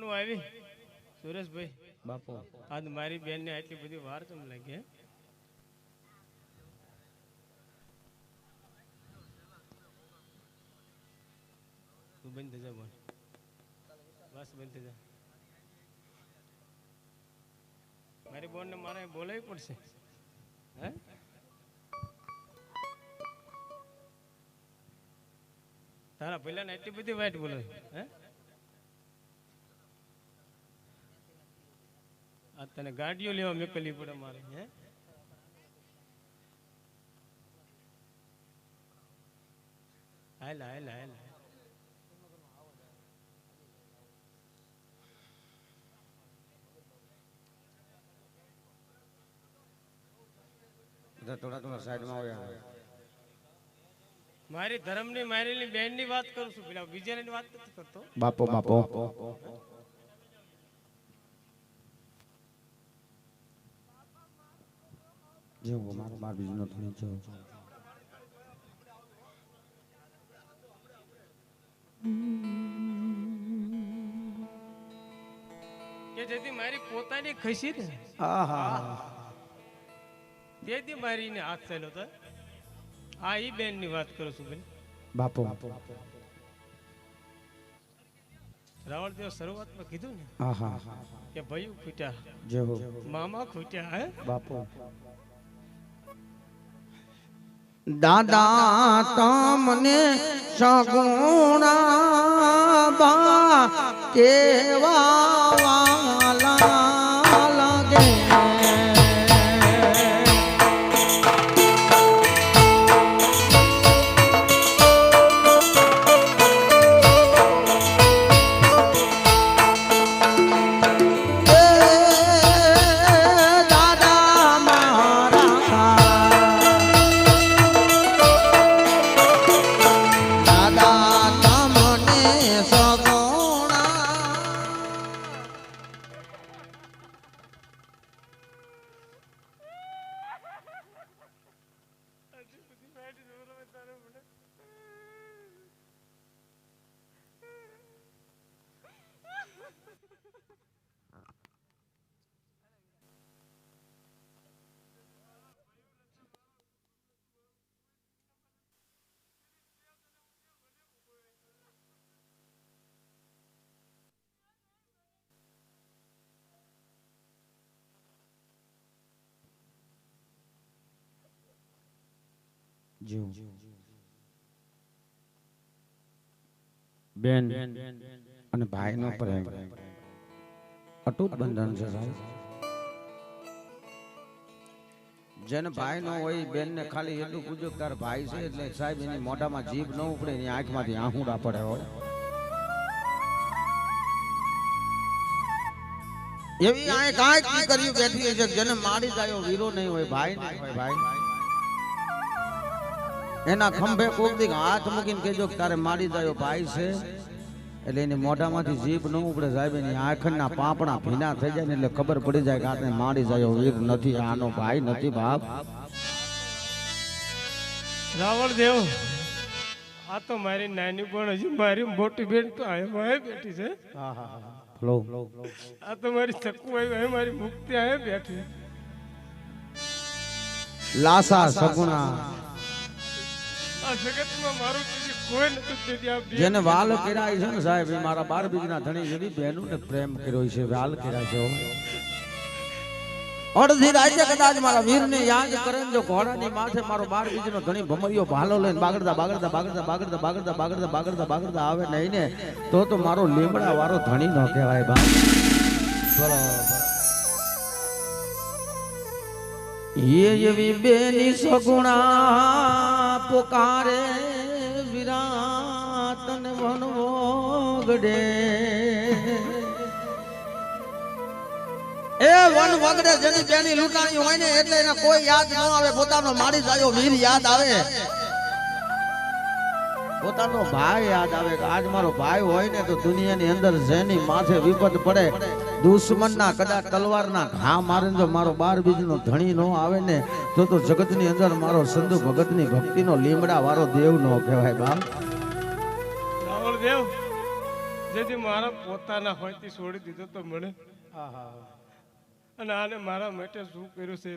કોનું આવી? સુરેશભાઈ બાપુ. આજ મારી બેન ને આટલી બધી વાર કેમ લાગે તું બંધ થઈ જા બોલ. બસ બંધ થઈ જા. મારી બોન ને મારે બોલાવી પડશે. હે? તારા પેલા ને એટલી બધી વાઈટ બોલાવી હે? આ તને ગાડીઓ લેવા મોકલવી પડે મારે હે? હાલ હાલ હાલ. થોડા થોડા સાઈડમાં આવ્યા મારી ધર્મની મારેલી બેનની વાત કરું છું. પેલા બીજાની વાત નથી કરતો. બાપો બાપો. જેવો મારો બાર બીજનો થયો છે. કે જેથી મારી પોતાની ખસી ને તેથી મારીને હાથ થયેલો તો. આ ઈ બેનની વાત કરું છું બેન. બાપો. રાવણ દેવ શરૂઆતમાં કીધું ને કે ભાઈ ખૂટ્યા. મામા ખૂટ્યા હે? બાપો. દાદા તમને સગુણા બા કેવા better, better. જીવ. બેન અને ભાઈનો પ્રેમ. અટૂટ બંધન છે સાહેબ. જેને ભાઈ નો હોય બેન ને ખાલી એટલું પૂછો તાર ભાઈ છે એટલે સાહેબ એની મોઢામાં જીભ ન ઉપડે એની આંખમાંથી આહુડા પડે હોય. એવી આંખ આંખ કર્યું બેઠી છે જેને મારી જાય વીરો નહીં હોય ભાઈ નહીં હોય ભાઈ. એના ખંભે કોક દી હાથ મૂકીને કહેજો કે તારે મારી જાય ભાઈ છે. એટલે એની મોઢામાંથી જીભ ન ઉપડે સાહેબ એની આંખના પાપણા ભીના થઈ જાય ને એટલે ખબર પડી જાય કે આને મારી જાય વીર નથી આનો ભાઈ નથી બાપ. રાવણ દેવ આ તો મારી નાની પણ હજી મારી મોટી બેન તો અહીંયા બેઠી છે. આ તો મારી ચક્કુ આવી મારી મુક્તિ અહીંયા બેઠી. લાસા સગુણા. જેને વાલ કેરાય છે ને સાહેબ મારા બાર બીજના ધણી જેની બહેનો ને પ્રેમ કર્યો છે, વાલ કર્યા છે અડધી રાજ્ય કદાચ મારા વીર ને યાદ કરે જો ઘોડાની માથે મારો બાર બીજનો ધણી ભમરિયો ભાલો લઈને બાગડતા બાગડતા બાગડતા બાગડતા બાગડતા બાગડતા બાગડતા બાગડતા આવે નહીં ને, તો તો મારો લીમડા વાળો ધણી નો કહેવાય બા એ એવી બેની સગુણા પોકારે વિરાતન વનવો ગડે એ વન વગડે જેની બેની લૂંટાણી હોય ને એટલે એને કોઈ યાદ ન આવે, પોતાનો મારી જાયો વીર યાદ આવે. પોતાનો ભાઈ યાદ આવે. આજ મારો ભાઈ હોય ને તો દુનિયાની અંદર જેની માથે વિપત પડે દુશ્મનના કદાચ તલવારના ઘા મારે જો મારો બાર બીજનો ધણી નો આવે ને તો તો જગતની અંદર મારો સંધુ ભગતની ભક્તિનો લીમડા વાળો દેવ નો કહેવાય બાપ. રાવણ દેવ જેથી મારા પોતાના હોય તે છોડી દીધો તો મને. અને આને મારા માટે શું કર્યું છે?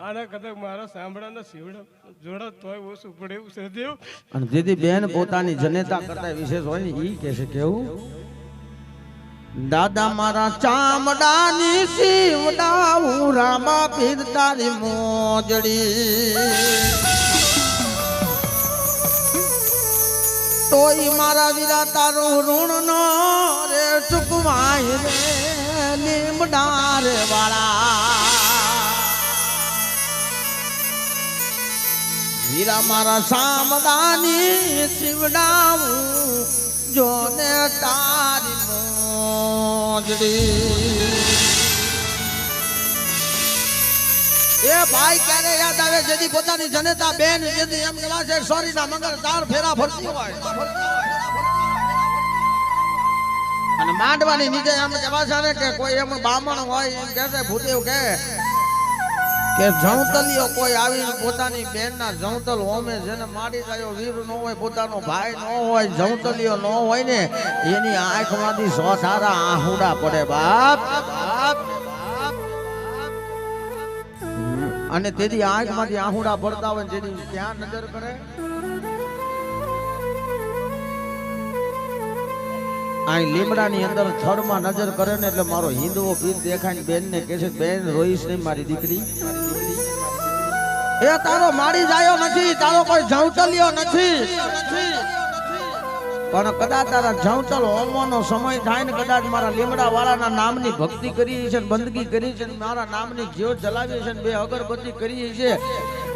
આને કદાચ મારા સાંભળાના શિવડા જોડા તોય ઓછું પડે એવું છે દેવ? અને જેથી બેન પોતાની જનેતા કરતા વિશેષ હોય ને એ કહે છે કેવું દાદા મારા ચામડાની શિવડા હું રામા પીર તારી મોજડી. તોય મારા વીરા તારો ઋણ નો રે ચૂકવાય રે, લીમડાર વાળા. હીરા મારા સામદાની શિવડાવું, જોને તારી મોજડી. એ ભાઈ ક્યારે યાદ આવે? જેથી પોતાની જનતા બેન જેથી એમ કહેવા છે સોરી ના મંગળ તાર ફેરા ફરતી હોય. અને માંડવાની નીચે એમ કહેવા છે ને કે કોઈ એમ બામણ હોય, એમ કહે ભૂતેવ કે કે જવતલીઓ કોઈ આવીને પોતાની બેનના જવતલ હોમે જેને મારી ગયો વીર ન હોય, પોતાનો ભાઈ ન હોય જવતલીઓ ન હોય ને, એની આંખમાંથી સો સારા આહુડા પડે બાપ. અને તેથી આંખમાંથી આહુડા પડતા હોય જેની ક્યાં નજર કરે. અહીં લીમડાની અંદર થડમાં નજર કરે ને એટલે મારો હિન્દુઓ પીર દેખાય બેન ને કે છે, બેન, રોઈશ નહીં મારી દીકરી. એ તારો મારી જાયો નથી, તારો કોઈ જવતલિયો નથી. પણ કદાચ તારા જવતલ હોમવાનો સમય થાય ને કદાચ મારા લીમડા વાળાના નામની ભક્તિ કરી છે બંદગી કરી છે મારા નામની જ્યોત જલાવી છે બે અગરબત્તી કરી છે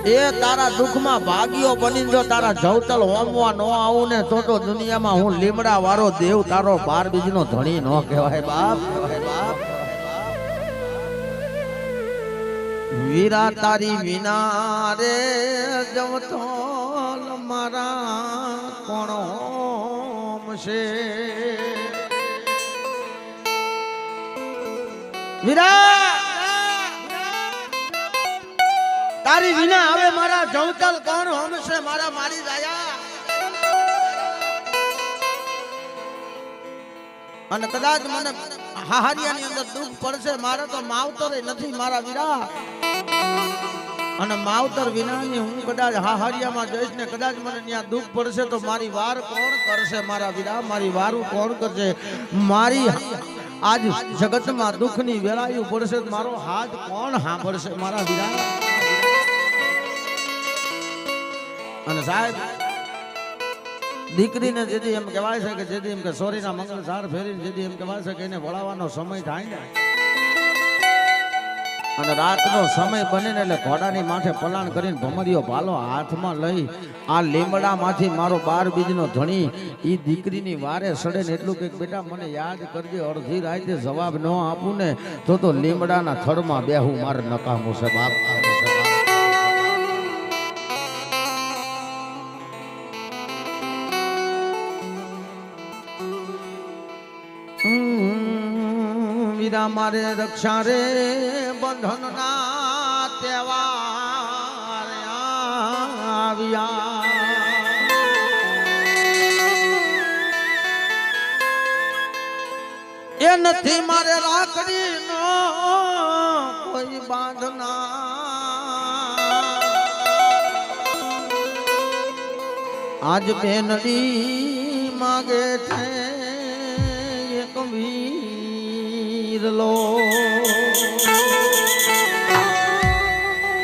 એ તારા દુઃખમાં ભાગ્યો બની જો, તારા જવતલ હોમવા ન આવું ને તો તો દુનિયામાં હું લીમડા વાળો દેવ, તારો બાર બીજનો ધણી ન કહેવાય, બાપ. વીરા તારી વિના રે જવતોલ મારા કોણ હોમશે વીરા! તારી વિના હવે મારા જવતલ કોણ હમશે? મારા મારી દયા અને કદાચ મને હાહારિયાની અંદર દુઃખ પડશે, મારે તો માવતર નથી, મારા વિરા. અને માવતર વિનાની હું કદાચ હાહારિયામાં જઈશ ને કદાચ મને ત્યાં દુઃખ પડશે, તો મારી વાર કોણ કરશે, મારા વિરા? મારી વારું કોણ કરશે? મારી આજ જગતમાં દુઃખની વેળાયું પડશે મારો હાથ કોણ સાંભળશે, મારા વીરા? અને સાહેબ, દીકરીને જેથી એમ કહેવાય છે કે જેથી એમ કે સોરીના મંગળ સાર ફેરીને જેથી એમ કહેવાય છે કે એને વળાવવાનો સમય થાય ને. અને રાતનો સમય બને એટલે ઘોડાની માથે પલાણ કરીને ભમરીઓ ભાલો હાથમાં લઈ આ લીમડામાંથી મારો બાર બીજનો ધણી એ દીકરીની વારે સડે ને એટલું કંઈક બેટા મને યાદ કરજે, અડધી રાતે જવાબ ન આપું ને, તો તો લીમડાના થડમાં બેહું, મારે નકામું છે, બાપ. વીરા મારે રક્ષા રે બંધન ના તહેવાર આવ્યા. એ નથી મારે રાખડી નો કોઈ બાંધના. આજ બેનડી માગે છે લો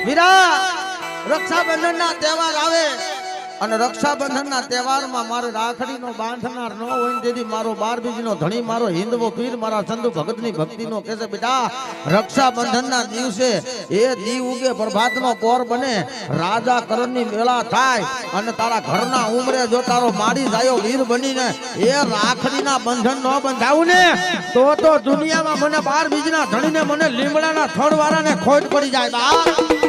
વીરા રક્ષાબંધન ના તહેવાર આવે. અને રક્ષાબંધન ના તહેવારમાં મારે રાખડીનો બાંધનાર ન હોય તેથી મારો બાર બીજનો ધણી, મારો હિન્દવો પીર, મારા ચંદુ ભગતની ભક્તિનો કહે છે બેટા રક્ષાબંધન ના દિવસે એ દી ઉગે, પ્રભાતનો કોર બને, રાજા કરણની મેળા થાય અને તારા ઘરના ઉમરે જો તારો મારી જાયો વીર બનીને એ રાખડીના બંધન ન બંધાવું ને, તો તો દુનિયામાં મને બાર બીજના ધણીને મને લીમડાના થડવાળાને ખોટ પડી જાય બા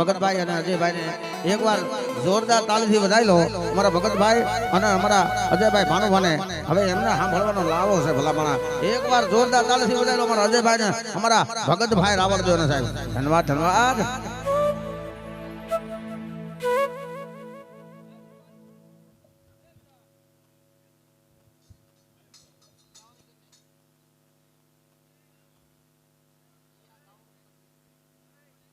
ભગતભાઈ અને અજયભાઈને એકવાર જોરદાર તાલથી વધારી લો અમારા ભગતભાઈ અને અમારા અજયભાઈ ભાનુભાને. હવે એમને સાંભળવાનો લાવો છે ભલામણા. એકવાર જોરદાર તાલથી વધારી લો અમારા અજયભાઈને. અમારા ભગતભાઈ રાવળદેવને સાહેબ. ધન્યવાદ ધન્યવાદ.